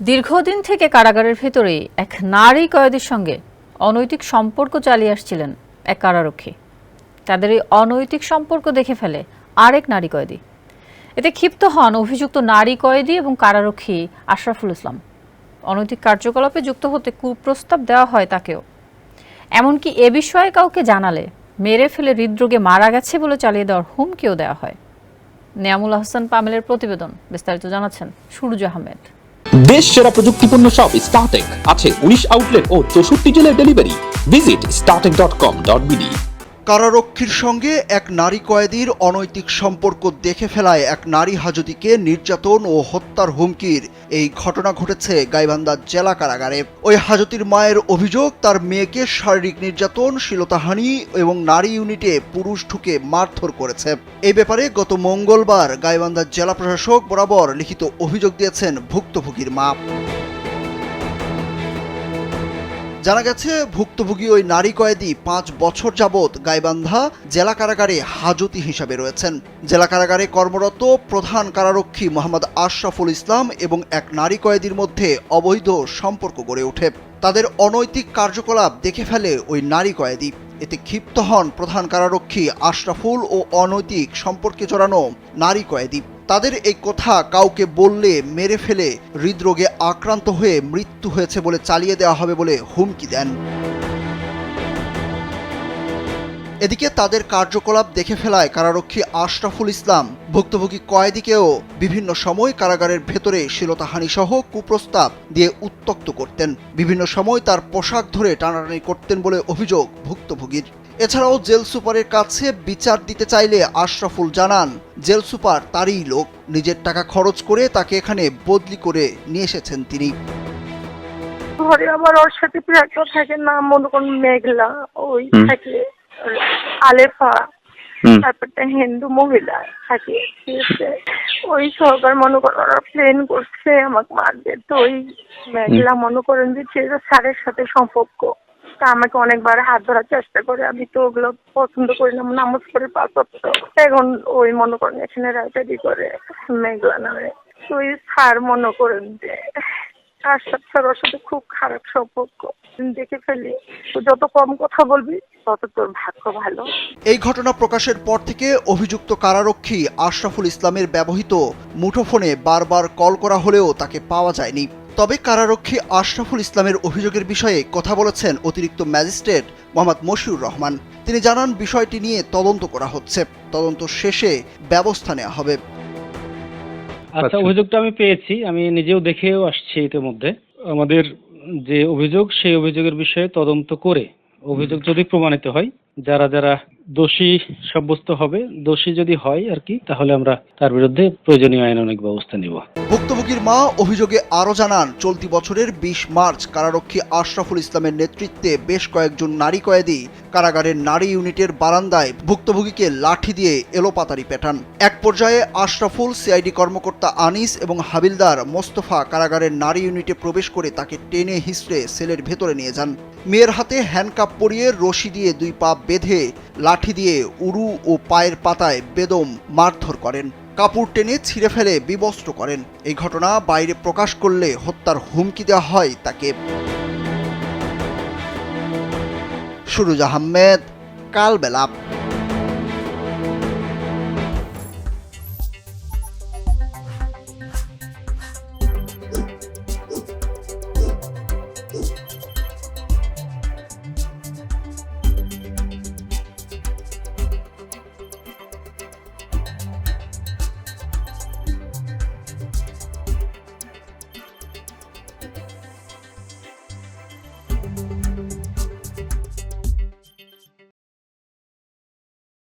দীর্ঘদিন থেকে কারাগারের ভেতরে এক নারী কয়েদির সঙ্গে অনৈতিক সম্পর্ক চালিয়ে আসছিলেন এক কারারক্ষী। তাদের এই অনৈতিক সম্পর্ক দেখে ফেলে আরেক নারী কয়েদি। এতে ক্ষিপ্ত হন অভিযুক্ত নারী কয়েদি এবং কারারক্ষী আশরাফুল ইসলাম। অনৈতিক কার্যকলাপে যুক্ত হতে কুপ্রস্তাব দেওয়া হয় তাকেও। এমনকি এ বিষয়ে কাউকে জানালে মেরে ফেলে হৃদরোগে মারা গেছে বলে চালিয়ে দেওয়ার হুমকিও দেওয়া হয়। নিয়ামুল আহসান পামেলের প্রতিবেদন বিস্তারিত জানাচ্ছেন সুরজ আহমেদ। দেশ সেরা প্রযুক্তিপূর্ণ সব স্টার্টেক আছে উনিশ আউটলেট ও চৌষট্টি জেলায় delivery visit Startech dot com dot BD কারারক্ষীর সঙ্গে এক নারী কয়েদির অনৈতিক সম্পর্ক দেখে ফেলায় এক নারী হাজতিকে নির্যাতন ও হত্যার হুমকির। এই ঘটনা ঘটেছে গাইবান্ধা জেলা কারাগারে। ওই হাজতির মায়ের অভিযোগ, তার মেয়েকে শারীরিক নির্যাতন শ্লীলতাহানি এবং নারী ইউনিটে পুরুষ ঢুকে মারধর করেছে। এই ব্যাপারে গত মঙ্গলবার গাইবান্ধা জেলা প্রশাসক বরাবর লিখিত অভিযোগ দিয়েছেন ভুক্তভোগীর মা। জানা গেছে, ভুক্তভোগী ওই নারী কয়েদি পাঁচ বছর যাবৎ গাইবান্ধা জেলা কারাগারে হাজতি হিসাবে রয়েছেন। জেলা কারাগারে কর্মরত প্রধান কারারক্ষী মোহাম্মদ আশরাফুল ইসলাম এবং এক নারী কয়েদির মধ্যে অবৈধ সম্পর্ক গড়ে ওঠে। তাদের অনৈতিক কার্যকলাপ দেখে ফেলে ওই নারী কয়েদি। এতে ক্ষিপ্ত হন প্রধান কারারক্ষী আশরাফুল ও অনৈতিক সম্পর্কে জড়ানো নারী কয়েদি। তাদের এই কথা কাউকে বললে, মেরে ফেলে, হৃদরোগে আক্রান্ত হয়ে মৃত্যু হয়েছে বলে চালিয়ে দেওয়া হবে বলে হুমকি দেন। এদিকে তাদের কার্যকলাপ দেখে ফেলায় কারারক্ষী আশরাফুল ইসলাম। ভুক্তভোগী কয়েদিকেও বিভিন্ন সময় কারাগারের ভেতরে সহ কুপ্রস্তাব দিয়ে উত্তক্ত করতেন। বিভিন্ন সময় তার পোশাক ধরে টানাটানি করতেন বলে অভিযোগ ভুক্তভোগীর। এছাড়াও জেল সুপারের কাছে বিচার দিতে চাইলে আশরাফুল জানান জেল সুপার তারই লোক নিজের টাকা খরচ করে তাকে এখানে বদলি করে নিয়ে এসেছেন তিনি। ঘরে আবার ওর সাথে একটা থাকে নাম মনে করুন মেঘলা ওই থাকে আলেফা হুম। তারপরটা হিন্দু মহিলা থাকে ঠিক আছে ওই সরকার মনে করেন ওরা প্লেন করছে আমাকে মারবে তো ওই মেঘলা মনে করেন যে স্যারের সাথে সম্পর্ক। তা আমাকে অনেকবার হাত ধরার চেষ্টা করে। আমি তো ওগুলো পছন্দ করি না, নামাজ পড়ে পাঁচ এখন ওই মনে করেন এখানে রাইটারি করে, মেঘলা নামে। তো ওই স্যার মনে করেন যে, তার সাথে স্যার ওর সাথে খুব খারাপ সম্পর্ক। দেখে ফেলি যত কম কথা বলবি, তত তোর ভাগ্য ভালো। এই ঘটনা প্রকাশের পর থেকে অভিযুক্ত কারারক্ষী আশরাফুল ইসলামের ব্যবহৃত মুঠোফোনে বারবার কল করা হলেও তাকে পাওয়া যায়নি। তবে কারারক্ষী আশরাফুল ইসলামের অভিযোগের বিষয়ে কথা বলেছেন অতিরিক্ত ম্যাজিস্ট্রেট মোহাম্মদ মশিউর রহমান। তিনি জানান বিষয়টি নিয়ে তদন্ত করা হচ্ছে। তদন্ত শেষে ব্যবস্থা নেওয়া হবে। আচ্ছা আচ্ছা। অভিযোগটা আমি পেয়েছি। আমি নিজেও দেখেও আসছি ইতিমধ্যে। আমাদের যে অভিযোগ সেই অভিযোগের বিষয়ে তদন্ত করে অভিযোগ যদি প্রমাণিত হয় যারা যারা দোষী সাব্যস্ত হবে, দোষী যদি হয় আর কি, তাহলে আমরা তার বিরুদ্ধে প্রয়োজনীয় আইনানুগ ব্যবস্থা নিব। ভুক্তভোগীর মা অভিযোগে আরও জানান, চলতি বছরের বিশ মার্চ কারারক্ষী আশরাফুল ইসলামের নেতৃত্বে বেশ কয়েকজন নারী কয়েদি কারাগারের নারী ইউনিটের বারান্দায় ভুক্তভোগীকে লাঠি দিয়ে এলোপাতারি পেটান। এক পর্যায়ে আশরাফুল সিআইডি কর্মকর্তা আনিস এবং হাবিলদার মোস্তফা কারাগারের নারী ইউনিটে প্রবেশ করে তাকে টেনে হিসড়ে সেলের ভেতরে নিয়ে যান। মেয়ের হাতে হ্যান্ডকাপ পরিয়ে রশি দিয়ে দুই পা বেঁধে লাঠি দিয়ে উরু ও পায়ের পাতায় বেদম মারধর করেন। কাপড় টেনে ছিঁড়ে ফেলে বিবস্ত্র করেন। এই ঘটনা বাইরে প্রকাশ করলে হত্যার হুমকি দেওয়া হয় তাকে। সুরুজ আহমেদ, কালবেলা।